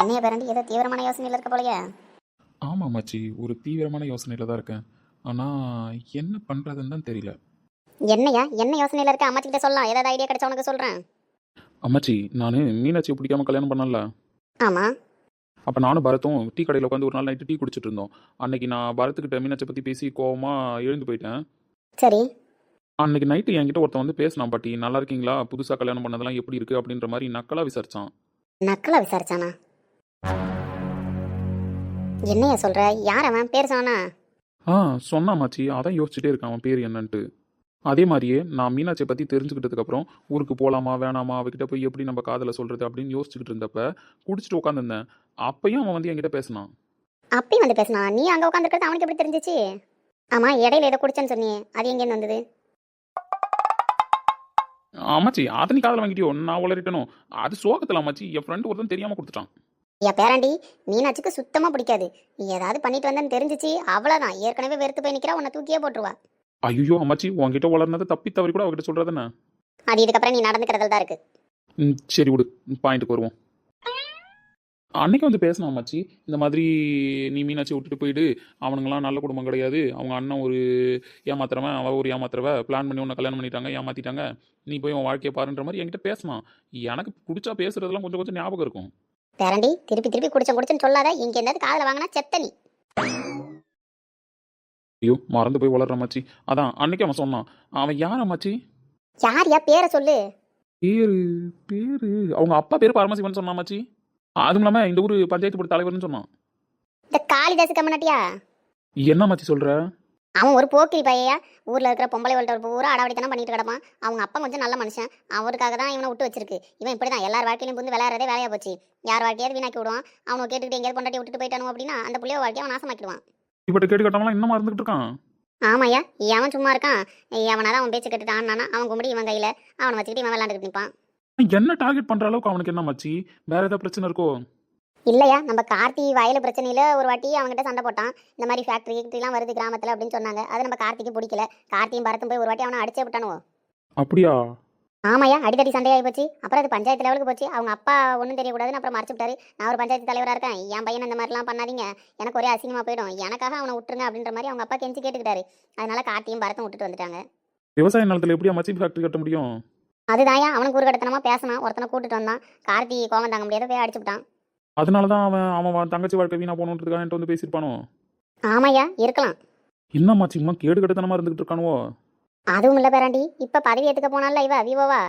என்னைய பேரண்டி ஏதோ தீவிரமான யோசனையில் இருக்க போலயே. ஆமாம் மச்சி. ஒரு தீவிரமான யோசனையில் தான் இருக்கேன். ஆனால் என்ன பண்ணுறதுன்னு தான் தெரியல. என்னையா? என்ன யோசனையில் இருக்க? அம்மாச்சி கிட்ட சொல்லலாம். ஏதாவது ஐடியா கிடைச்சா உனக்கு சொல்கிறேன் அம்மாச்சி நான் மீனாட்சியை பிடிக்காம கல்யாணம் பண்ணல ஆமாம் அப்போ நானும் பரத்தும் டீ கடையில் உட்காந்து ஒரு நாள் நைட்டு டீ குடிச்சிட்டு இருந்தோம். அன்னைக்கு நான் பரத்துக்கிட்ட மீனாட்சியை பற்றி பேசி கோவமாக எழுந்து போயிட்டேன். சரி. அன்னைக்கு நைட்டு என்கிட்ட ஒருத்தன் வந்து பேசினான் பாட்டி. நல்லா இருக்கீங்களா? புதுசாக கல்யாணம் பண்ணதெல்லாம் எப்படி இருக்குது அப்படின்ற மாதிரி நக்கலாக விசாரிச்சான். நக்கலா விசாரிச்சானா? என்னையா சொல்ற? யார் அவன்? பேர் சொன்னா ஆ சொன்னா மாச்சி. அதான் யோசிச்சுட்டே இருக்கான் அவன் பேர் என்னன்ட்டு. அதே மாதிரியே நான் மீனாட்சியை பற்றி தெரிஞ்சுக்கிட்டதுக்கப்புறம் ஊருக்கு போகலாமா வேணாமா அவகிட்ட போய் எப்படி நம்ம காதலை சொல்கிறது அப்படின்னு யோசிச்சுக்கிட்டு இருந்தப்ப குடிச்சிட்டு உட்காந்துருந்தேன் அப்பயும் அவன் வந்து என்கிட்ட பேசினான். அப்பயும் வந்து பேசினா? நீ அங்கே உட்காந்துருக்கிறது அவனுக்கு எப்படி தெரிஞ்சிச்சு? ஆமா இடையில ஏதோ குடிச்சேன்னு சொன்னியே. அது எங்கேருந்து வந்தது? ஆமாச்சி அதை நீ காதல் வாங்கிட்டியோ? நான் உளறிட்டனும் அது சோகத்தில் ஆமாச்சி என் ஃப்ரெண்டு ஒருத்தன் தெரியாமல் கொடுத்துட்டான். ஐயா பேராண்டி மீனாட்சிக்கு சுத்தமா பிடிக்காது. நீ ஏதாவது பண்ணிட்டு வந்தேன்னு தெரிஞ்சிச்சு அவ்வளவுதான். ஏற்கனவே வெறுத்து போய் நிக்கிறா உன்னை தூக்கியே போட்டுருவா. ஐயோ அம்மாச்சி உன்கிட்ட வளர்னது தப்பி தவறி கூட அவகிட்ட சொல்கிறது என்ன? அது இதுக்கப்புறம் நீ நடந்துக்கிறதுல தான் இருக்கு. ம் சரி விடு. பாயிண்ட்டுக்கு வருவோம். அன்னைக்கு வந்து பேசினான் அம்மாச்சி. இந்த மாதிரி நீ மீனாட்சி விட்டுட்டு போயிடு. அவனுங்களாம் நல்ல குடும்பம் கிடையாது. அவங்க அண்ணன் ஒரு ஏமாத்துறவன் அவன் ஒரு ஏமாத்துறவ. பிளான் பண்ணி உன்னை கல்யாணம் பண்ணிட்டாங்க ஏமாத்திட்டாங்க. நீ போய் உன் வாழ்க்கையை பாருன்ற மாதிரி என்கிட்ட பேசினான் எனக்கு பிடிச்சா பேசுறதெல்லாம் கொஞ்சம் கொஞ்சம் ஞாபகம் இருக்கும். பேரண்டி திருப்பி திருப்பி குடிச்ச குடிச்சேன்னு சொல்லாத. இங்க என்னது காதல வாங்கினா செத்த நீ ஐயோ மறந்து போய் வளர்ற அம்மாச்சி அதான் அன்னைக்கு அவன் சொன்னான். அவன் யார் அம்மாச்சி யார் யா பேரை சொல்லு. பேரு பேரு. அவங்க அப்பா பேரு பரமசிவன் சொன்னான் அம்மாச்சி அதுவும் இல்லாமல் இந்த ஊர் பஞ்சாயத்து போர்டு தலைவர்னு சொன்னான். இந்த காளிதாசு கம்மனாட்டியா? என்ன அம்மாச்சி சொல்ற? அவன் ஒரு போக்கிரி பையா ஊர்ல இருக்கிற பொம்பளை வளர்த்த பூரா அடாவடித்தனம் பண்ணிட்டு கிடப்பான். அவங்க அப்பா கொஞ்சம் நல்ல மனுஷன். அவருக்காக தான் இவனை விட்டு வச்சிருக்கு. இவன் இப்படிதான் எல்லார் வாழ்க்கையிலும் புந்து விளையாடுறதே வேலையா போச்சு. யார் வாழ்க்கையாவது வீணாக்கி விடுவான். அவனை கேட்டுக்கிட்டு எங்கேயாவது பொண்டாட்டி விட்டுட்டு போயிட்டானோ அப்படின்னா அந்த புள்ளைய வாழ்க்கையை அவன் நாசமாக்கிடுவான். இப்பட்ட கேட்டு கட்டவங்களாம் இன்னும் இருந்துகிட்டு இருக்கான். ஆமாய்யா. எவன் சும்மா இருக்கான். எவனாதான் அவன் பேச்சு கேட்டுட்டு ஆனானா அவன் கும்பிடி இவன் கையில. அவனை வச்சுக்கிட்டு இவன் விளாண்டுக்கிட்டு நிற்பான். என்ன டார்கெட் பண்ற அளவுக்கு அவனுக்கு என்ன மச்சி? வேற ஏதாவது பிரச்சனை இருக்கோ? இல்லையா? நம்ம கார்த்தி வயலு பிரச்சனையில ஒரு வாட்டி அவங்ககிட்ட சண்டை போட்டான். இந்த மாதிரி ஃபேக்டரி கிட்டலாம் வருது கிராமத்துல அப்படின்னு சொன்னாங்க. அது நம்ம கார்த்திக்கு பிடிக்கல. கார்த்தியும் பரத்தும் போய் ஒரு வாட்டி அவனை அடிச்சே விட்டானுவோ? அப்படியா? ஆமாய்யா அடிதடி சண்டையாகி போச்சு. அப்புறம் அது பஞ்சாயத்து லெவலுக்கு போச்சு. அவங்க அப்பா ஒன்றும் தெரியக்கூடாதுன்னு அப்புறம் மறைச்சு விட்டாரு. நான் ஒரு பஞ்சாயத்து தலைவராக இருக்கேன். என் பையன் இந்த மாதிரிலாம் பண்ணாதீங்க. எனக்கு ஒரே அசிங்கமாக போயிடும். எனக்காக அவனை விட்டுருங்க அப்படின்ற மாதிரி அவங்க அப்பா கெஞ்சி கேட்டுக்கிட்டாரு. அதனால கார்த்தியும் பரத்தும் விட்டுட்டு வந்துட்டாங்க. விவசாய நிலத்துல எப்படி மச்சி ஃபேக்டரி கட்ட முடியும்? அதுதான்யா அவனுக்கு ஒரு கடத்தனமா பேசினான். ஒருத்தனை கூட்டிட்டு வந்தான். கார்த்தி கோவம் தாங்க முடியாத போய் அடிச்சு விட்டான். அதனால தான் அவன் அவன் தங்கச்சி வாழ்க்கை வீணா போகணுன்றதுக்காக என்கிட்ட வந்து பேசியிருப்பானோ? ஆமாய்யா இருக்கலாம். என்ன மச்சி இன்னும் கேடு கெடுத்தனமா இருந்துகிட்டு இருக்கானுவோ? அதுவும் இல்லை பேராண்டி. இப்போ பதவி ஏற்றுக்க போனால இவ விவோவா?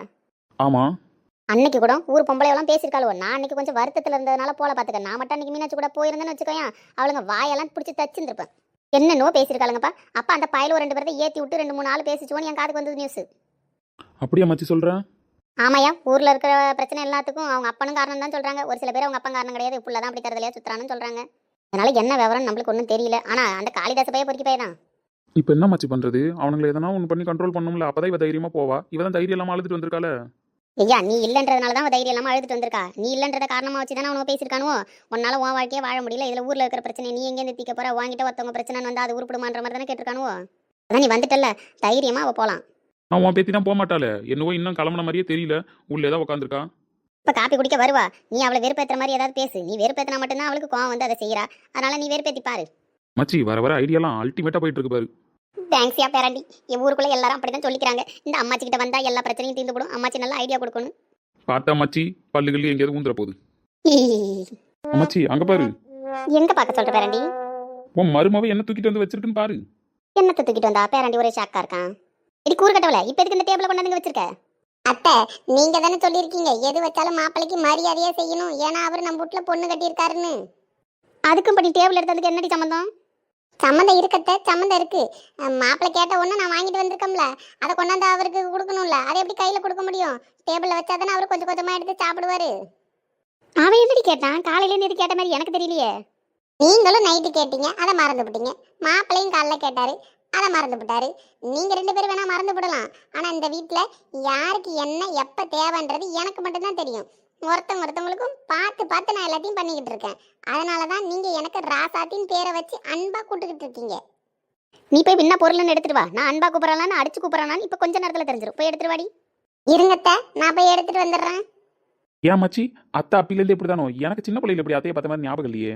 ஆமா. அன்னைக்கு கூட ஊர் பொம்பளையெல்லாம் பேசியிருக்காளுவோ. நான் அன்னைக்கு கொஞ்சம் வருத்தத்தில் இருந்ததுனால போல பார்த்துக்க நான் மட்டும் அன்னைக்கு மீனாட்சி கூட போயிருந்தேன்னு வச்சுக்கோயேன் அவளுங்க வாயெல்லாம் பிடிச்சி தச்சிருந்துருப்பேன். என்னென்னவோ பேசியிருக்காளுங்கப்பா. அப்பா அந்த பயல ஒரு ரெண்டு பேர்த்தை ஏற்றி விட்டு ரெண்டு மூணு நாள் பேசிச்சோன்னு என் காதுக்கு வந்தது நியூஸ் அப்படியா மச்சி சொல்ற? ஆமாய்யா ஊரில் இருக்கிற பிரச்சனை எல்லாத்துக்கும் அவங்க அப்பனும் காரணம் தான் சொல்கிறாங்க ஒரு சில பேர் அவங்க அப்பன் காரணம் கிடையாது. புள்ள தான் அப்படி தரதுலையா சுத்துறான்னு சொல்கிறாங்க அதனால என்ன விவரம் நம்மளுக்கு ஒன்றும் தெரியல. ஆனால் அந்த காளிதாச பைய பொறுக்கி பைய தான். இப்போ என்ன மச்சி பண்றது? அவனுங்களை எதனா ஒன்று பண்ணி கண்ட்ரோல் பண்ணும்ல அப்பதான் இவ தைரியமா போவா. இவ தான் தைரியம் இல்லாம அழுதுட்டு வந்திருக்கால ஐயா நீ இல்லைன்றதுனால தான் தைரியம் இல்லாமல் அழுதுட்டு வந்திருக்கா. நீ இல்லைன்றத காரணமாக வச்சு தானே அவனுக்கு பேசியிருக்கானுவோ? உன்னால உன் வாழ்க்கையே வாழ முடியல. இதில் ஊரில் இருக்கிற பிரச்சனை நீ எங்கேருந்து தீக்க போற? வாங்கிட்ட ஒருத்தவங்க பிரச்சனை வந்து அது உருப்பிடுமான்ற மாதிரி தானே கேட்டிருக்கானுவோ? அதான் நீ வந்துட்டல்ல. தைரியமாக அவள் போகலாம் உன் பேத்தி தான் போக மாட்டாளே. என்னவோ இன்னும் கிளம்புன மாதிரியே தெரியல. உள்ளே தான் உட்காந்துருக்கா இப்போ காப்பி குடிக்க வருவா. நீ அவளை வெறுப்பேற்றுற மாதிரி ஏதாவது பேசு. நீ வெறுப்பேற்றினா மட்டும்தான் அவளுக்கு கோவம் வந்து அதை செய்கிறா அதனால நீ வெறுப்பேற்றி பாரு. மச்சி வர வர ஐடியாலாம் அல்டிமேட்டா போயிட்டு இருக்கு பாரு. தேங்க்ஸ்யா பேராண்டி. என் ஊருக்குள்ள எல்லாரும் அப்படி தான் சொல்லிக்கிறாங்க. இந்த அம்மாச்சி கிட்ட வந்தா எல்லா பிரச்சனையும் தீர்ந்து போடும். அம்மாச்சி நல்ல ஐடியா கொடுக்கணும். பார்த்தா மச்சி பல்லுகள் எங்கேயாவது ஊந்துற போகுது. அம்மாச்சி அங்க பாரு. எங்க பார்க்க சொல்ற பேராண்டி? உன் மருமாவை என்ன தூக்கிட்டு வந்து வச்சிருக்குன்னு பாரு. என்னத்தை தூக்கிட்டு வந்தா? பேராண்டி ஒரே ஷாக்கா இருக்கான். இடி கூறு கட்டவல இப்ப எதுக்கு இந்த டேபிள கொண்டாந்து வச்சிருக்க? அத்தை நீங்க தானே சொல்லியிருக்கீங்க எது வச்சாலும் மாப்பிளைக்கு மரியாதையா செய்யணும் ஏன்னா அவர் நம்ம வீட்டுல பொண்ணு கட்டியிருக்காருன்னு. அதுக்கும் பண்ணி டேபிள் எடுத்ததுக்கு என்னடி சம்மந்தம் சம்மந்தம் இருக்கத்த சம்மந்தம் இருக்கு. மாப்பிள்ளை கேட்ட ஒண்ணு நான் வாங்கிட்டு வந்திருக்கோம்ல அதை கொண்டாந்து அவருக்கு கொடுக்கணும்ல அதை எப்படி கையில கொடுக்க முடியும்? டேபிள்ல வச்சாதானே அவர் கொஞ்சம் கொஞ்சமா எடுத்து சாப்பிடுவாரு. அவன் என்னடி கேட்டான்? காலையில இருந்து இது கேட்ட மாதிரி எனக்கு தெரியலையே. நீங்களும் நைட்டு கேட்டீங்க அதை மறந்து விட்டீங்க மாப்பிள்ளையும் காலைல கேட்டாரு. அதை மறந்து விட்டாரு நீங்க ரெண்டு பேரும் வேணா மறந்து விடலாம் ஆனா இந்த வீட்ல யாருக்கு என்ன எப்போ தேவைன்றது எனக்கு மட்டும்தான் தெரியும். ஒருத்தவங்க ஒருத்தவங்களுக்கும் பார்த்து பார்த்து நான் எல்லாத்தையும் பண்ணிக்கிட்டு இருக்கேன். அதனால தான் நீங்க எனக்கு ராசாத்தின் பேரை வச்சு அன்பா கூட்டுக்கிட்டு இருக்கீங்க. நீ போய் என்ன பொருள்னு எடுத்துட்டு வா. நான் அன்பா கூப்பிடலான்னு அடிச்சு கூப்பிடறானு இப்ப கொஞ்ச நேரத்துல தெரிஞ்சிடும் போய் எடுத்துட்டு வாடி. இருங்கத்த நான் போய் எடுத்துட்டு வந்துடுறேன். ஏன் மச்சி? அத்தை அப்பிலேருந்து இப்படி தானோ எனக்கு சின்ன பிள்ளையில இப்படி அத்தையை பார்த்த மாதிரி ஞாபகம் இல்லையே?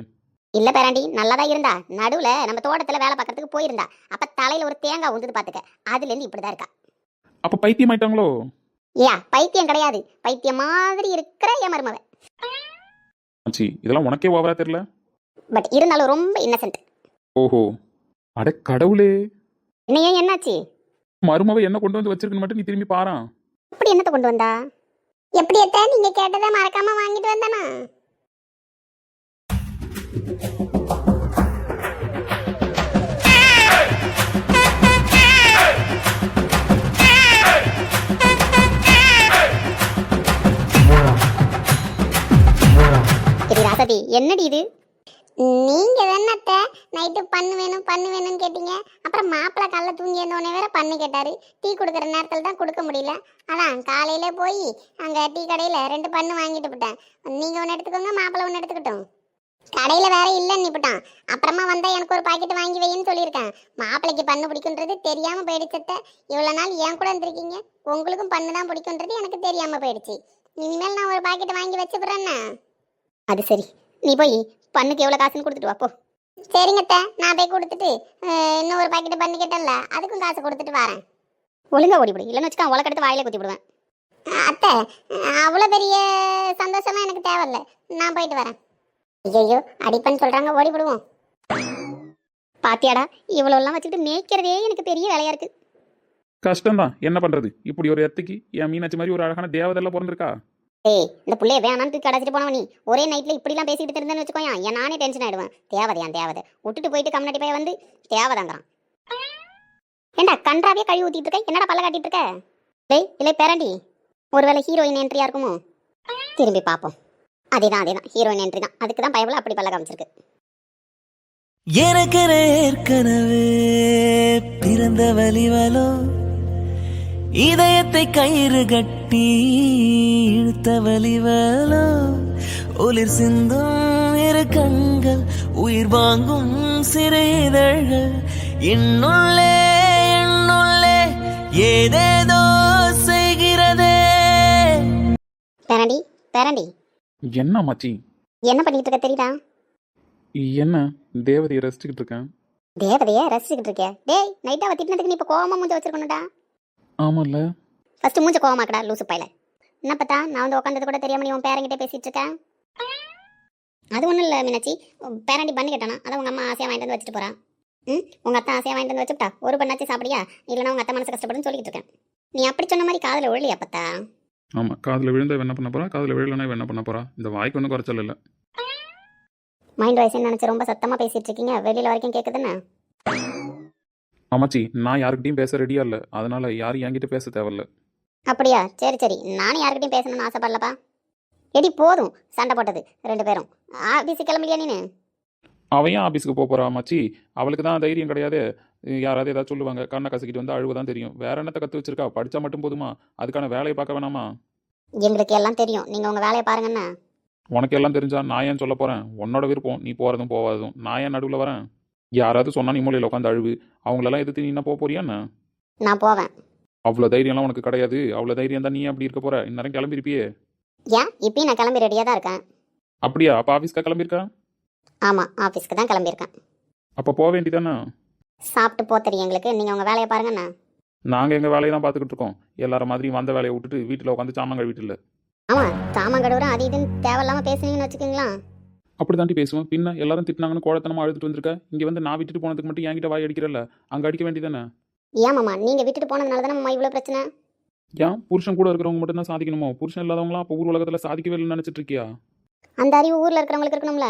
இல்ல பேராண்டி நல்லாதான் இருந்தா? நடுவுல நம்ம தோட்டத்துல வேலை பார்க்கறதுக்கு போயிருந்தா. அப்ப தலையில ஒரு தேங்காய் உந்துது பாத்துக்க. அதுல இருந்து இப்படிதான் இருக்கா. அப்போ பைத்தியம் ஆயிட்டாங்களோ? ஏயா பைத்தியம் கிடையாது. பைத்தியம் மாதிரி இருக்கிற என் மருமவ. மச்சி இதெல்லாம் உனக்கே ஓவரா தெரியல? பட் இருந்தாலும் ரொம்ப இன்னசென்ட் ஓஹோ. அட கடவுளே. என்ன ஏன் என்னாச்சு? மருமவை என்ன கொண்டு வந்து வச்சிருக்குன்னு மட்டும் நீ திரும்பி பாரான். இப்படி என்னத்த கொண்டு வந்தா? எப்படி எத்த நீங்க கேட்டதை மறக்காம வாங்கிட்டு வந்தானா? ராசதி என்னடி இது? நீங்க தானே நைட்டு பண்ணு வேணும் பண்ணு வேணும்னு கேட்டீங்க. அப்புறம் மாப்பிள்ள காலைல தூங்கி இருந்தோடனே வேற பண்ணு கேட்டாரு. டீ கொடுக்குற நேரத்தில் தான் கொடுக்க முடியல. அதான் காலையில போய் அங்க டீ கடையில ரெண்டு பண்ணு வாங்கிட்டு போட்டேன் நீங்க ஒன்று எடுத்துக்கோங்க மாப்பிள்ள ஒன்று எடுத்துக்கிட்டோம். கடையில வேற இல்லைன்னு போட்டான் அப்புறமா வந்தா எனக்கு ஒரு பாக்கெட் வாங்கி வைன்னு சொல்லியிருக்கேன். மாப்பிள்ளைக்கு பண்ணு பிடிக்குன்றது தெரியாம போயிடுச்சத்த இவ்வளவு நாள் ஏன் கூட இருந்திருக்கீங்க உங்களுக்கும் பண்ணு தான் பிடிக்குன்றது எனக்கு தெரியாம போயிடுச்சு. இனிமேல் நான் ஒரு பாக்கெட் வாங்கி வச்சுக்கிறேன்னா அது சரி. நீ போய் பண்ணுக்கு எவ்வளோ காசுன்னு கொடுத்துட்டு வா போ. சரிங்கத்த நான் போய் கொடுத்துட்டு இன்னும் ஒரு பாக்கெட் பண்ணு கேட்டேன்ல. அதுக்கும் காசு கொடுத்துட்டு வரேன். ஒழுங்கா ஓடிவிடு இல்லைன்னு வச்சுக்கா உலக எடுத்து வாயில குத்தி விடுவேன். அத்தை அவ்வளோ பெரிய சந்தோஷமா எனக்கு தேவையில்ல. நான் போயிட்டு வரேன். ஐயோ அடிப்பன்னு சொல்றாங்க ஓடி விடுவோம் பாத்தியாடா இவ்வளோலாம் வச்சுக்கிட்டு மேய்க்கிறதே எனக்கு பெரிய வேலையா இருக்கு. கஷ்டம்தான். என்ன பண்றது? இப்படி ஒரு இடத்துக்கு என் மீனாட்சி மாதிரி ஒரு அழகான தேவதெல்லாம் பிறந்திருக்கா? ஏய் இந்த புள்ளைய வேணான்னு தூக்கி அடைச்சிட்டு போனவ நீ ஒரே நைட்ல இப்படிலாம் பேசிட்டு இருந்தேன்னு வச்சுக்கோயா என் நானே டென்ஷன் ஆயிடுவேன். தேவதையான் தேவதை. விட்டுட்டு போயிட்டு கம்னாடி போய் வந்து தேவதாங்கிறான் ஏண்டா கன்றாவே கழுவி ஊத்திட்டு இருக்க? என்னடா பல்ல காட்டிட்டு இருக்க? டேய் இல்லை பேரண்டி. ஒருவேளை ஹீரோயின் என்ட்ரியா இருக்குமோ? திரும்பி பார்ப்போம். அதேதான் அதேதான். ஹீரோயின் என்ட்ரி தான். அதுக்கு தான் பயபுல அப்படி பல்ல காமிச்சிருக்கு. எனக்கு ஏற்கனவே பிறந்த வலிவலோ இதயத்தை கயிறு கட்டி இழுத்த வலிவலோ ஒளிர் சிந்தும் இரு கண்கள் உயிர் வாங்கும் சிறு இதழ்கள் என்னுள்ளே என்னுள்ளே ஏதேதோ செய்கிறதே. பேரண்டி பேரண்டி என்ன மச்சி? என்ன பண்ணிட்டு இருக்க தெரியுதா? என்ன? தேவதையை ரசிச்சுக்கிட்டு இருக்கேன். தேவதைய ரசிச்சுக்கிட்டு இருக்கியா? டேய் நைட்டா அவ திட்டினதுக்கு நீ இப்போ கோவமா மூஞ்ச வச்சிருக்கணும்டா. ஆமால்ல. ஃபர்ஸ்ட் மூஞ்ச கோவமாக்கடா லூசு பையல. என்ன பார்த்தா நான் வந்து உட்காந்தது கூட தெரியாம நீ உன் பேரங்கிட்ட பேசிட்டு இருக்க? அது ஒன்றும் இல்லை மீனாட்சி. பேராண்டி பண்ணி கேட்டானா அதான் உங்க அம்மா ஆசையா வாங்கிட்டு வந்து வச்சுட்டு போறான் ம் உங்க அத்தா ஆசையா வாங்கிட்டு வந்து வச்சுட்டா ஒரு பண்ணாச்சு சாப்பிடியா இல்லைன்னா உங்க அத்தை மனசு கஷ்டப்படுன்னு சொல்லிட்டு இருக்கேன். நீ அப்படி சொன்ன மாதிரி காதுல ஒழியா பார்த்தா ஆமாம் காதில் விழுந்தா என்ன பண்ண போறா? காதில் விழலனா என்ன பண்ண போறா? இந்த வாய்க்கு ஒன்றும் குறைச்சல் இல்லை. மைண்ட் வாய்ஸ்ன்னு நினைச்சு ரொம்ப சத்தமா பேசிட்டு இருக்கீங்க? வெளியில வரைக்கும் கேக்குதுன்னு ஆமாச்சி நான் யாருக்கிட்டையும் பேச ரெடியா இல்லை. அதனால யாரும் என்கிட்ட பேச தேவையில்ல. அப்படியா? சரி சரி. நானும் யார்கிட்டயும் பேசணும்னு ஆசைப்படலப்பா. எடி போதும். சண்டை போட்டது. ரெண்டு பேரும். ஆபீஸு கிளம்பலையா நீனு? அவன் ஏன் ஆஃபீஸுக்கு போக போறா மச்சி அவளுக்கு தான் தைரியம் கிடையாது. யாராவது ஏதாவது சொல்லுவாங்க கண்ணை கசக்கிட்டு வந்து அழுவ தான் தெரியும். வேற என்னத்த கற்று வச்சிருக்கா? படிச்சா மட்டும் போதுமா? அதுக்கான வேலையை பார்க்க வேணாமா? எங்களுக்கு எல்லாம் தெரியும். நீங்க உங்க வேலையை பாருங்கண்ணா உனக்கு எல்லாம் தெரிஞ்சா நான் ஏன் சொல்ல போறேன்? உன்னோட விருப்பம் நீ போறதும் போவாததும் நான் ஏன் நடுவில் வரேன்? யாராவது சொன்னா நீ மூலையில் உட்காந்து அழுவு. அவங்களெல்லாம் எதிர்த்து நீ என்ன போக போறியா என்ன நான் போவேன். அவ்வளோ தைரியம்லாம் உனக்கு கிடையாது. அவ்வளோ தைரியம் தான் நீ அப்படி இருக்க போற? இந்நேரம் கிளம்பிருப்பியே. ஏன்? இப்பயும் நான் கிளம்பி ரெடியாக தான் இருக்கேன். அப்படியா? அப்போ ஆஃபீஸ்க்கா கிளம்பியிருக்கா? ஆமாம் ஆஃபீஸ்க்கு தான் கிளம்பியிருக்கேன். அப்போ போக வேண்டியதானே சாப்பிட்டு போ தெரியும் எங்களுக்கு. நீங்கள் உங்கள் வேலையை பாருங்கண்ணா நாங்கள் எங்கள் வேலையை தான் பார்த்துக்கிட்டு இருக்கோம். எல்லார மாதிரியும் வந்த வேலையை விட்டுட்டு வீட்டில் உட்காந்து சாமான் கழுவிட்டு ஆமாம் தாமங்கடூரம் அது இதுன்னு தேவையில்லாமல் பேசுனீங்கன்னு வச்சுக்கோங்களா. அப்படி தாண்டி பேசுவேன் பின்ன எல்லாரும் திட்டினாங்கன்னு கோழத்தனமா அழுதுட்டு வந்திருக்க? இங்கே வந்து நான் விட்டுட்டு போனதுக்கு மட்டும் என்கிட்ட வாய் அடிக்கிறல்ல? அங்கே அடிக்க வேண்டியதானே ஏமாம்மா நீங்கள் விட்டுட்டு போனதுனால தானே அம்மா இவ்வளோ பிரச்சனை? ஏன்? புருஷன் கூட இருக்கிறவங்க மட்டும் தான் சாதிக்கணுமோ? புருஷன் இல்லாதவங்களாம் அப்போ ஊர் உலகத்தில் சாதிக்கவே இல்லைன்னு நினச்சிட்டு இருக்கியா? அந்த அறிவு ஊரில் இருக்கிறவங்களுக்கு இருக்கணும்ல.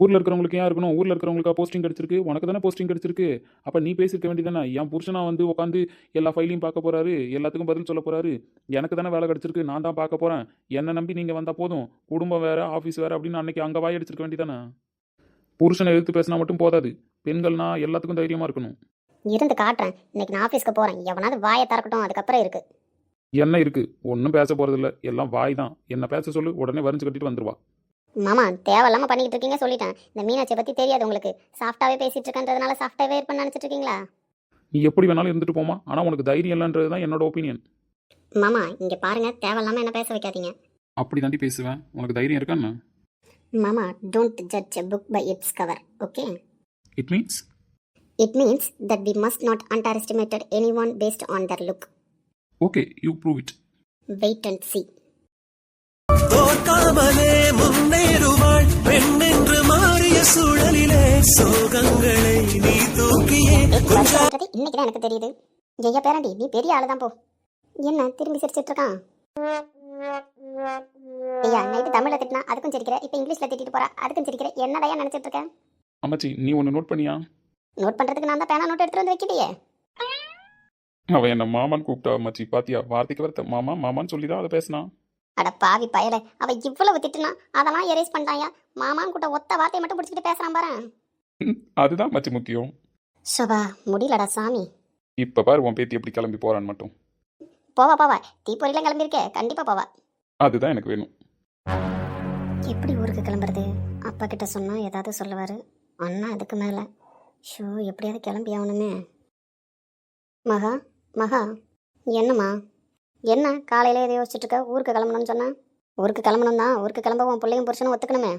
ஊரில் இருக்கிறவங்களுக்கு ஏன் இருக்கணும்? ஊரில் இருக்கிறவங்களுக்கு போஸ்டிங் கிடைச்சிருக்கு? உனக்கு தானே போஸ்டிங் கிடைச்சிருக்கு. அப்போ நீ பேசியிருக்க வேண்டியதானே என் புருஷனா வந்து உட்காந்து எல்லா ஃபைலையும் பார்க்க போறாரு. எல்லாத்துக்கும் பதில் சொல்ல போறாரு. எனக்கு தானே வேலை கிடைச்சிருக்கு. நான் தான் பார்க்க போறேன். என்னை நம்பி நீங்கள் வந்தால் போதும். குடும்பம் வேற ஆஃபீஸ் வேற அப்படின்னு அன்னைக்கு அங்கே வாய் அடிச்சிருக்க வேண்டியதானே புருஷனை எதிர்த்து பேசினா மட்டும் போதாது. பெண்கள்னா எல்லாத்துக்கும் தைரியமாக இருக்கணும். இருந்து காட்டுறேன். இன்னைக்கு நான் ஆஃபீஸ்க்கு போகிறேன் எவனாவது வாயை திறக்கட்டும். அதுக்கப்புறம் இருக்கு. என்ன இருக்கு? ஒன்றும் பேச போறதில்ல. எல்லாம் வாய் தான். என்ன பேச சொல்லு. உடனே வரைஞ்சு கட்டிட்டு வந்துருவா. மாமா தேவையில்லாமல் பண்ணிக்கிட்டு இருக்கீங்க சொல்லிட்டேன். இந்த மீனாட்சியை பற்றி தெரியாது உங்களுக்கு. சாஃப்டாகவே பேசிட்டு இருக்கன்றதுனால சாஃப்டாகவே இருப்பேன்னு நினச்சிட்டு இருக்கீங்களா? நீ எப்படி வேணாலும் இருந்துட்டு போமா ஆனால் உனக்கு தைரியம் இல்லைன்றது தான் என்னோட ஒப்பீனியன் மாமா இங்கே பாருங்க தேவையில்லாமல் என்ன பேச வைக்காதீங்க. அப்படி தாண்டி பேசுவேன். உனக்கு தைரியம் இருக்கா என்ன? மாமா don't judge a book by its cover okay it means it means that we must not underestimated anyone based on their look okay you prove it wait and see தோற்காமலே முன்னேறுவாள். பெண்ணென்று மாறிய சூழலிலே சோகங்களை நீ தூக்கியே. இன்னைக்கு தான் எனக்கு தெரியுது. ஐயா பேரண்டி நீ பெரிய ஆளு தான் போ. என்ன திரும்பி சிரிச்சிட்டு இருக்கான் ஐயா நைட்டு தமிழ்ல திட்டினா அதுக்கும் சிரிக்கிற. இப்போ இங்கிலீஷ்ல திட்டிட்டு போறா அதுக்கும் சிரிக்கிற. என்னடையா நினைச்சிட்டு இருக்க அம்மாச்சி நீ ஒன்று நோட் பண்ணியா? நோட் பண்றதுக்கு நான் தான் பேனா நோட் எடுத்துட்டு வந்து வைக்கலையே. அவன் என்ன மாமான்னு கூப்பிட்டா அம்மாச்சி. பாத்தியா வார்த்தைக்கு வரத்த மாமா மாமான்னு சொல்லி தான் அதை பேசினான் அட பாவி பயல அவ இவ்வளவு திட்டுனா அதெல்லாம் எரேஸ் பண்ணிட்டாயா மாமான் கூட ஒத்த வார்த்தையை மட்டும் பிடிச்சிட்டு பேசுறான் பாரு அதுதான் மச்சி முக்கியம். சபா முடியலடா சாமி. இப்போ பாரு உன் பேத்தி எப்படி கிளம்பி போறான்னு மட்டும். போவா போவா. தீப்பொறிலாம் கிளம்பியிருக்கே கண்டிப்பா போவா. அதுதான் எனக்கு வேணும். எப்படி ஊருக்கு கிளம்புறது? அப்பா கிட்ட சொன்னா ஏதாவது சொல்லுவாரு. அண்ணா அதுக்கு மேல. ஷோ எப்படியாவது கிளம்பி ஆகணுமே. மகா மகா என்னம்மா? என்ன? காலையில் எதை யோசிச்சுட்டு இருக்க ஊருக்கு கிளம்பணும்னு சொன்னால் ஊருக்கு கிளம்பணும் தான் ஊருக்கு கிளம்ப உன் பிள்ளையும் புருஷனும் ஒத்துக்கணுமே.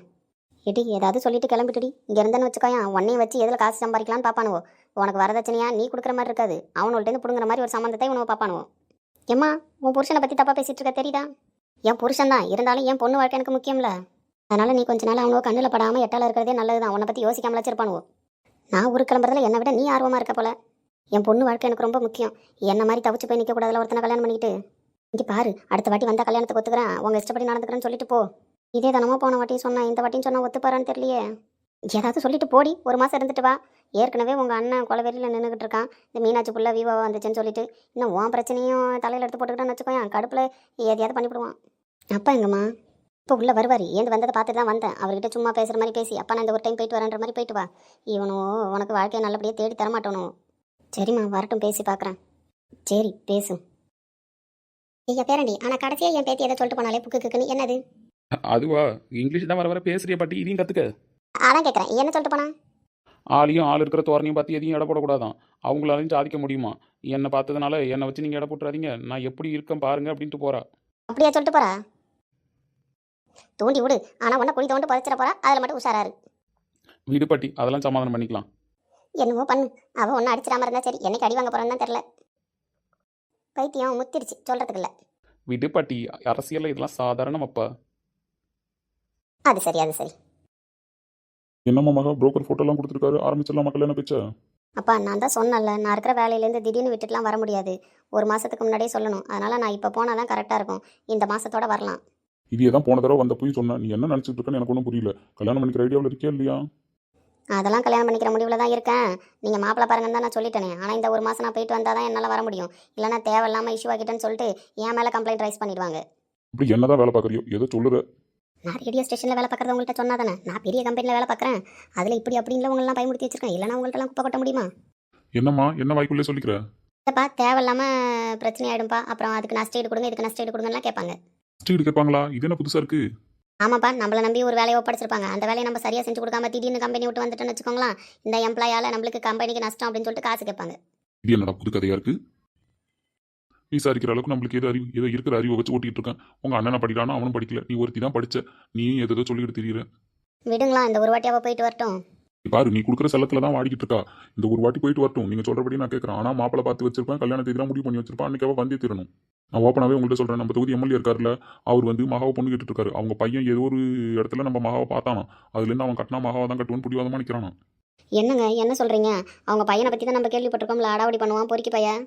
எடி ஏதாவது சொல்லிட்டு கிளம்பிட்டுடி. இங்கே இருந்தேன்னு வச்சுக்கோயா உன்னையும் வச்சு எதில் காசு சம்பாதிக்கலாம்னு பாப்பானுவோ? உனக்கு வரதட்சணையா நீ கொடுக்குற மாதிரி இருக்காது. அவனோள்ட்டேருந்து பிடுங்குற மாதிரி ஒரு சம்மந்தத்தை உனக்கு பாப்பானுவோ? ஏம்மா உன் புருஷனை பத்தி தப்பாக பேசிட்டு இருக்க தெரியுதா? என் புருஷன் தான். இருந்தாலும் என் பொண்ணு வாழ்க்கை எனக்கு முக்கியம்ல. அதனால் நீ கொஞ்ச நாள் அவனுவோ கண்ணில் படாமல் எட்டால இருக்கிறதே நல்லது தான் உன்னை பற்றி யோசிக்காமல வச்சிருப்பானுவோ நான் ஊருக்கு கிளம்புறதுல என்னை விட நீ ஆர்வமாக இருக்க போல. என் பொண்ணு வாழ்க்கை எனக்கு ரொம்ப முக்கியம். என்ன மாதிரி தவிச்சு போய் நிற்க கூடாதுல ஒருத்தனை கல்யாணம் பண்ணிக்கிட்டு? இங்கே பாரு அடுத்த வாட்டி வந்தால் கல்யாணத்துக்கு ஒத்துக்கிறேன். உங்கள் இஷ்டப்படி நடந்துக்கிறேன்னு சொல்லிட்டு போ. இதே தானமா போன வாட்டியும் சொன்னேன் இந்த வாட்டியும் சொன்னால் ஒத்துப்பாரான்னு தெரியலையே. ஏதாவது சொல்லிட்டு போடி. ஒரு மாதம் இருந்துட்டு வா. ஏற்கனவே உங்கள் அண்ணன் கொலவெறியில் நின்றுக்கிட்டு இருக்கான். இந்த மீனாட்சி புள்ள விவாவா வந்துச்சுன்னு சொல்லிட்டு. இன்னும் உன் பிரச்சனையும் தலையில் எடுத்து போட்டுக்கிட்டான்னு வச்சுக்கோயன் கடுப்பில் எதையாவது பண்ணிவிடுவான். அப்பா எங்கம்மா? இப்போ உள்ளே வருவார். ஏந்து வந்ததை பார்த்து தான் வந்தேன். அவர்கிட்ட சும்மா பேசுகிற மாதிரி பேசி அப்பா நான் இந்த ஒரு டைம் போயிட்டு வரேன்ற மாதிரி போயிட்டு வா. இவனோ உனக்கு வாழ்க்கையை நல்லபடியாக தேடி தரமாட்டானோ. சரிம்மா வரட்டும் பேசி பார்க்குறேன் சரி பேசு. ஐயா பேரண்டி ஆனால் கடைசியாக என் பேத்தி எதை சொல்லிட்டு போனாலே புக்கு குக்குன்னு. என்னது? அதுவா? இங்கிலீஷ் தான் வர வர பேசுறிய பாட்டி இதையும் கத்துக்க. அதான் கேட்குறேன் என்ன சொல்லிட்டு போனா? ஆளையும் ஆள் இருக்கிற தோரணையும் பார்த்து எதையும் எடை போடக்கூடாதான். அவங்களாலையும் சாதிக்க முடியுமா? என்னை பார்த்ததுனால என்னை வச்சு நீங்கள் எடை போட்டுறாதீங்க. நான் எப்படி இருக்கேன் பாருங்க அப்படின்ட்டு போறா. அப்படியா சொல்லிட்டு போறா? தூண்டி விடு. ஆனால் உன்னை குழி தோண்டு புதைச்சிட போறா. அதில் மட்டும் உஷாராரு வீடு பாட்டி அதெல்லாம் சமாதானம் பண்ணிக்கலாம். என்னமோ பண்ணு. அவள் ஒன்றும் அடிச்சிடாம இருந்தா சரி என்னைக்கு அடி வாங்க போறான்னு தான் தெரில பைத்தியம் முத்திருச்சு சொல்றதுக்கு இல்லை. வீடு பாட்டி அரசியலில் இதெல்லாம் சாதாரணம் அப்பா அது சரி அது சரி. என்னம்மா மகா புரோக்கர் ஃபோட்டோலாம் கொடுத்துருக்காரு ஆரம்பிச்சிடலாம் மக்கள் என்ன பேச்ச? அப்பா நான் தான் சொன்னேன்ல நான் இருக்கிற வேலையிலேருந்து திடீர்னு விட்டுட்டுலாம் வர முடியாது. ஒரு மாதத்துக்கு முன்னாடியே சொல்லணும். அதனால் நான் இப்போ போனால் தான் கரெக்டாக இருக்கும். இந்த மாதத்தோட வரலாம். இதே தான் போன தடவை வந்த போய் சொன்னேன் நீ என்ன நினச்சிட்டு இருக்கன்னு எனக்கு ஒன்றும் புரியல. கல்யாணம் பண்ணிக்கிற ஐடியாவில் இருக்கியா இல்லையா? அதெல்லாம் கல்யாணம் பண்ணிக்கிற முடிவில் தான் இருக்கேன். நீங்கள் மாப்பிள்ளை பாருங்கன்னு தான் நான் சொல்லிட்டேனே. ஆனால் இந்த ஒரு மாதம் நான் போயிட்டு வந்தால் தான் என்னால் வர முடியும். இல்லைனா தேவையில்லாமல் இஷ்யூ ஆக்கிட்டேன்னு சொல்லிட்டு என் மேலே கம்ப்ளைண்ட் ரைஸ் பண்ணிடுவாங்க. இப்படி என்னதான் வேலை பார்க்குறியோ? ஏதோ சொல்லுற? நான் ரேடியோ ஸ்டேஷனில் வேலை பார்க்குறது உங்கள்கிட்ட சொன்னா தானே. நான் பெரிய கம்பெனியில் வேலை பார்க்குறேன். அதில் இப்படி அப்படின்னு உங்களெல்லாம் பயமுடுத்தி வச்சிருக்கேன். இல்லைனா உங்கள்கிட்டலாம் குப்பை கொட்ட முடியுமா? என்னம்மா? என்ன வாய்க்குள்ளே சொல்லிக்கிற? இல்லைப்பா தேவையில்லாமல் பிரச்சனை ஆகிடும்ப்பா அப்புறம் அதுக்கு நஷ்ட ஈடு கொடுங்க இதுக்கு நஷ்ட ஈடு கொடுங்கலாம் கேட்பாங்க. ஸ்டீடு கேட்பாங்களா? இது என்ன புதுசாக இருக்கு? ஆமாப்பா நம்மளை நம்பி ஒரு வேலையை ஒப்படைச்சிருப்பாங்க. அந்த வேலையை நம்ம சரியாக செஞ்சு கொடுக்காம திடீர்னு கம்பெனி விட்டு வந்துட்டோம்னு வச்சுக்கோங்களேன் இந்த எம்ப்ளாயால் நம்மளுக்கு கம்பெனிக்கு நஷ்டம் அப்படின்னு சொல்லிட்டு காசு கேட்பாங்க. இது என்னடா புது கதையா இருக்கு? விசாரிக்கிற அளவுக்கு நம்மளுக்கு ஏதோ அறிவு ஏதோ இருக்கிற அறிவை வச்சு ஓட்டிட்டு இருக்கேன். உங்க அண்ணனை படிக்கிறானோ அவனும் படிக்கல. நீ ஒருத்தி தான் படிச்ச. நீயும் ஏதோ சொல்லிட்டு தெரியுற. விடுங்களா இந்த ஒரு வாட்டியாவ போயிட்டு வரட்டும். பாரு நீ கொடுக்குற செலத்துல தான் வாடிக்கிட்டு இருக்கா. இந்த ஒரு வாட்டி போயிட்டு வரட்டும். நீங்க சொல்றபடி நான் கேட்கறேன் ஆனா மாப்பிளை பார்த்து வச்சிருப்பேன். கல்யாண தேதி தான் முடிவு பண்ணி வச்சிருப்பேன். அன்னைக்காக வந்தே தீரணும். நான் ஓப்பனாவே உங்கள்ட்ட சொல்றேன். நம்ம தொகுதி எம்எல்ஏ இருக்காருல்ல அவர் வந்து மகாவை பொண்ணு கேட்டுட்டு இருக்காரு. அவங்க பையன் ஏதோ ஒரு இடத்துல நம்ம மகாவை பார்த்தானோ அதுல இருந்து அவன் கட்டினா மகாவை தான் கட்டுவான்னு பிடிவாதமா நிக்கிறானா என்னங்க என்ன சொல்கிறீங்க அவங்க பையனை பற்றி தான் நம்ம கேள்விப்பட்டிருக்கோம்ல. அடாவடி பண்ணுவான் பொறுக்கி பையன்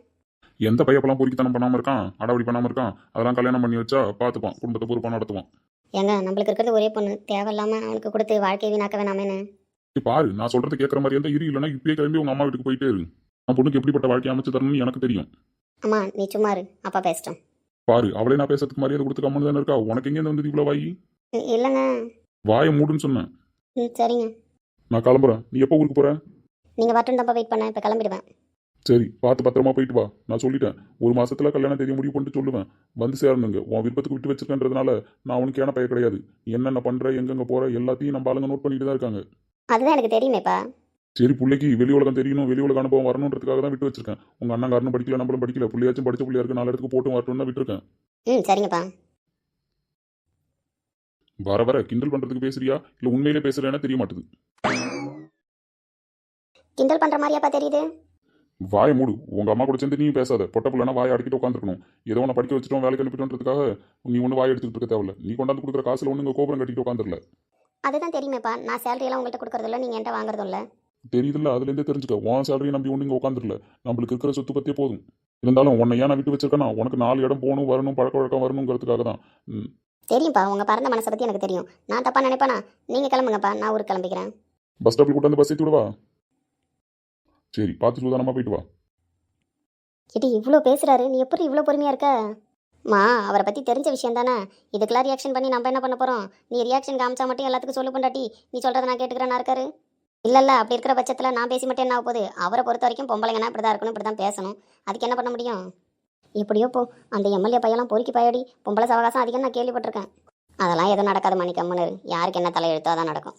எந்த பையப்பெல்லாம் பொறுக்கித்தனம் பண்ணாம இருக்கான்? அடாவடி பண்ணாம இருக்கான்? அதெல்லாம் கல்யாணம் பண்ணி வச்சா பார்த்துப்பான். குடும்பத்தை பொறுப்பாக நடத்துவான். ஏங்க நம்மளுக்கு இருக்கிறது ஒரே பொண்ணு. தேவையில்லாமல் அவனுக்கு கொடுத்து வாழ்க்கை வீணாக்க வேணாமேன்னு. பாரு நான் சொல்றது கேட்குற மாதிரி இருந்தா இரு இல்லைன்னா இப்பயே கிளம்பி உங்க அம்மா வீட்டுக்கு போயிட்டே இரு. நான் பொண்ணுக்கு எப்படிப்பட்ட வாழ்க்கை அமைச்சு தரணும்னு எனக்கு தெரியும். அம்மா நீ சும்மா இரு அப்பா பேசிட்டோம். பாரு அவளே நான் பேசுறதுக்கு மரியாதை கொடுத்து கம்மனு தானே இருக்கா? உனக்கு எங்கே வந்து இவ்வளோ வாயி? இல்லைங்க வாயை மூடுன்னு சொன்னேன். சரிங்க. நான் கிளம்புறேன். நீ எப்போ ஊருக்கு போற? நீங்கள் வரட்டும் தப்பா வெயிட் பண்ணேன் இப்போ கிளம்பிடுவேன். சரி பார்த்து பத்திரமா போயிட்டு வா. நான் சொல்லிட்டேன். ஒரு மாசத்துல கல்யாண தேதி முடிவு பண்ணிட்டு சொல்லுவேன். வந்து சேரணுங்க. உன் விருப்பத்துக்கு விட்டு வச்சிருக்கன்றதுனால நான் உனக்கு ஏன பைய கிடையாது. என்னென்ன பண்ற எங்கெங்க போற எல்லாத்தையும் நம்ம ஆளுங்க நோட் பண்ணிட்டு தான் இருக்காங்க. அதுதான் எனக்கு தெரியுமேப்பா. சரி பிள்ளைக்கு வெளி உலகம் தெரியணும் வெளி உலக அனுபவம் வரணுன்றதுக்காக தான் விட்டு வச்சிருக்கேன். உங்க அண்ணன் காரனும் படிக்கல நம்மளும் படிக்கல. பிள்ளையாச்சும் படிச்ச பிள்ளையா இருக்கு நாலு இடத்துக்கு போட்டும் வரட்டும்னு தான் விட்டுருக்கேன். ம் சரிங்கப்பா. வர வர கிண்டல் பண்றதுக்கு பேசுறியா? இல்ல உண்மையிலே பேசுறேன்னா தெரிய மாட்டுது கிண்டல் பண்ற மாதிரியாப்பா தெரியுது? வாயை மூடு. உங்க அம்மா கூட சேர்ந்து நீ பேசாத. பொட்ட பிள்ளைனா வாயை அடிக்கிட்டு உட்காந்துருக்கணும் ஏதோ ஒன்று படிக்க வச்சுட்டோம் வேலைக்கு அனுப்பிட்டோன்றதுக்காக நீ ஒன்றும் வாய் எடுத்துக்கிட்டு இருக்க தேவையில்ல. நீ கொண்டாந்து கொடுக்குற காசுல ஒன்று கோபுரம் கட்டிட்டு உட்காந்துருல அதுதான் தெரியுமேப்பா. நான் சேலரி எல்லாம் உங்கள்கிட்ட கொடுக்கறது இல்ல நீங்க என்கிட்ட வாங்குறதும் இல்ல தெரியுதுல்ல அதுலேருந்தே தெரிஞ்சுக்க. உன் சேலரி நம்பி ஒன்று இங்கே உட்காந்துருல நம்மளுக்கு இருக்கிற சொத்து பத்தியே போதும். இருந்தாலும் உன்னை ஏன் நான் விட்டு வச்சிருக்கேன்னா உனக்கு நாலு இடம் போகணும் வரணும் பழக்க வழக்கம் வரணுங்கிறதுக்காக தான். தெரியும்ப்பா உங்க பறந்த மனசை பத்தி எனக்கு தெரியும். நான் தப்பா நினைப்பானா? நீங்க கிளம்புங்கப்பா நான் ஊருக்கு கிளம்பிக்கிறேன். பஸ் ஸ்டாப்பில் கூட்டு வந்து பஸ் ஏற்றி விடுவா? சரி பார்த்து சூதானமாக போயிட்டு வா. இடி இவ்வளோ பேசுறாரு. நீ எப்படி இவ்வளோ பொறுமையா இருக்க? மா அவரை பத்தி தெரிஞ்ச விஷயம் தானே? இதுக்கெல்லாம் ரியாக்ஷன் பண்ணி நம்ம என்ன பண்ண போறோம்? நீ ரியாக்ஷன் காமிச்சா மட்டும் எல்லாத்துக்கும் சொல்லு பொண்டாட்டி. நீ சொல்றதை நான் கேட்டுக்கிறேன்னா இருக்காரு. இல்லை இல்லை அப்படி இருக்கிற பட்சத்துல நான் பேசி மட்டும் என்ன ஆக போகுது? அவரை பொறுத்த வரைக்கும் பொம்பளைங்கன்னா இப்படி தான் இருக்கணும் இப்படி தான் பேசணும். அதுக்கு என்ன பண்ண முடியும்? எப்படியோ போ அந்த எம்எல்ஏ பையெல்லாம் பொறுக்கி பயடி பொம்பளை சவகாசம் அதிகம் நான் கேள்விப்பட்டிருக்கேன். அதெல்லாம் எதுவும் நடக்காது மணி யாருக்கு என்ன தலையெழுத்தோ அதான் நடக்கும்.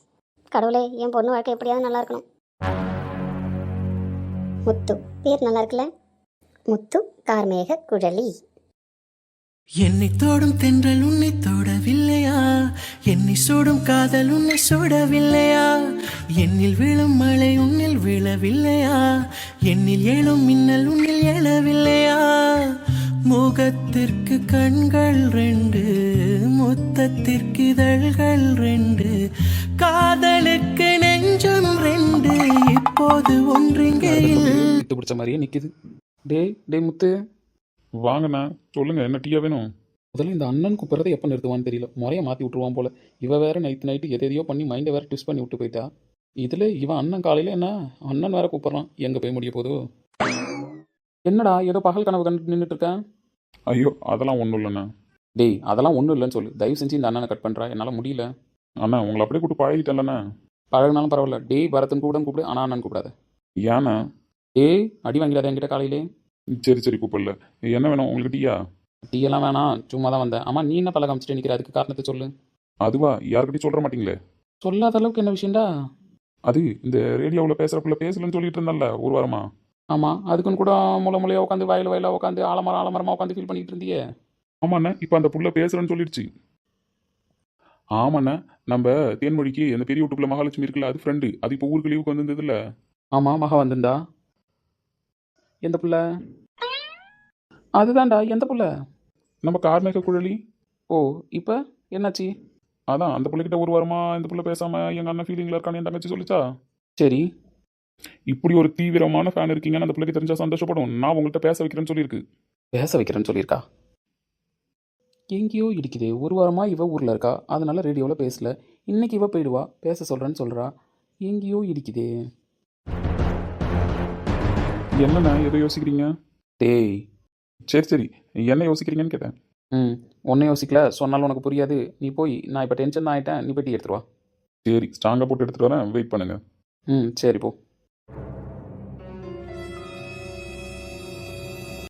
கடவுளே என் பொண்ணு வாழ்க்கை எப்படியாவது நல்லா இருக்கணும். முத்து பேர் நல்லா இருக்குல்ல? முத்து கார்மேக குழலி. என்னை தோடும் தென்றல் உன்னை தொடவில்லையா? என்னை சூடும் காதல் உன்னை சூடவில்லையா? என்னில் விழும் மழை உன்னில் விழவில்லையா? என்னில் எழும் மின்னல் உன்னில் எழவில்லையா? முகத்திற்கு கண்கள் ரெண்டு முத்தத்திற்கு இதழ்கள் ரெண்டு காதலுக்கு நெஞ்சம் ரெண்டு இப்போது ஒன்றிங்கே பிடிச்ச மாதிரியே நிற்கிது டேய் டேய் முத்து. வாங்கண்ணா சொல்லுங்க என்ன டீயா வேணும்? முதல்ல இந்த அண்ணன் கூப்பிட்றதை எப்போ நிறுத்துவான்னு தெரியல. முறையை மாற்றி விட்டுருவான் போல. இவ வேற நைட்டு நைட்டு எதை எதையோ பண்ணி மைண்டை வேற ட்விஸ்ட் பண்ணி விட்டு போயிட்டா. இதில் இவன் அண்ணன் காலையில் என்ன? அண்ணன் வேற கூப்பிட்றான். எங்கே போய் முடிய போதோ என்னடா ஏதோ பகல் கனவு கண்டு நின்றுட்டு இருக்கேன் ஐயோ அதெல்லாம் ஒன்றும் இல்லைண்ணா. டேய் அதெல்லாம் ஒன்றும் இல்லைன்னு சொல்லு. தயவு செஞ்சு இந்த அண்ணனை கட் பண்ணுறா என்னால் முடியல. அண்ணா உங்களை அப்படியே கூப்பிட்டு பழகிட்டேன்லண்ணா. பழகினாலும் பரவாயில்ல. டேய் பரதன் கூட கூப்பிடு ஆனால் அண்ணன் கூப்பிடாத. ஏண்ணா ஏய் அடி வாங்கிடாத என்கிட்ட காலையிலே. சரி சரி கூப்பிடல. என்ன வேணும் உங்களுக்கு டீயா? டீ எல்லாம் வேணாம். சும்மா தான் வந்தேன். ஆமா நீ என்ன பழக காமிச்சிட்டு நிற்கிற அதுக்கு காரணத்தை சொல்லு. அதுவா? யாருக்கிட்டையும் சொல்ற மாட்டீங்களே? சொல்லாத அளவுக்கு என்ன விஷயம்டா? அது இந்த ரேடியோவில் பேசுறக்குள்ள பேசலன்னு சொல்லிட்டு இருந்தல்ல ஒரு வாரமா? ஆமாம் அதுக்குன்னு கூட முளை முளையா உட்காந்து வயல் வயலா உட்காந்து ஆலமரம் ஆலமரமா உட்காந்து ஃபீல் பண்ணிட்டு இருந்தியே. ஆமாண்ணே இப்போ அந்த புள்ள பேசுறேன்னு சொல்லிடுச்சு. ஆமாண்ணே நம்ம தேன்மொழிக்கு அந்த பெரிய வீட்டுக்குள்ள மகாலட்சுமி இருக்குல்ல அது ஃப்ரெண்டு அது இப்போ ஊருக்கு லீவுக்கு வந்திருந்ததுல ஆமாம் மகா வந்திருந்தா. எந்த புள்ள? அதுதான்டா எந்த புள்ள? நம்ம கார்மேக குழலி. ஓ இப்போ? என்னாச்சு? அதான் அந்த பிள்ளைகிட்ட ஒரு வாரமா இந்த புள்ள பேசாம எங்க அண்ணன் ஃபீலிங்ல இருக்கான்னு என் தங்கச்சி சொல்லிச்சா? சரி. இப்படி ஒரு தீவிரமான ஃபேன் இருக்கீங்கன்னு அந்த பிள்ளைக்கு தெரிஞ்சா சந்தோஷப்படும். நான் உங்கள்கிட்ட பேச வைக்கிறேன்னு சொல்லியிருக்கு. பேச வைக்கிறேன்னு சொல்லியிருக்கா? எங்கேயோ இடிக்குது. ஒரு வாரமா இவ ஊர்ல இருக்கா? அதனால ரேடியோவில் பேசல. இன்னைக்கு இவ போயிடுவா. பேச சொல்றேன்னு சொல்றா. எங்கேயோ இடிக்குதே. என்னண்ணா எதை யோசிக்கிறீங்க? டேய். சரி சரி. என்ன யோசிக்கிறீங்கன்னு கேட்டேன். ம் ஒன்றும் யோசிக்கல. சொன்னாலும் உனக்கு புரியாது. நீ போய் நான் இப்போ டென்ஷன் ஆகிட்டேன் நீ போய் டீ எடுத்துட்டு வா. சரி ஸ்ட்ராங்காக போட்டு எடுத்துட்டு வரேன். வெயிட் பண்ணுங்க. ம் சரி போ.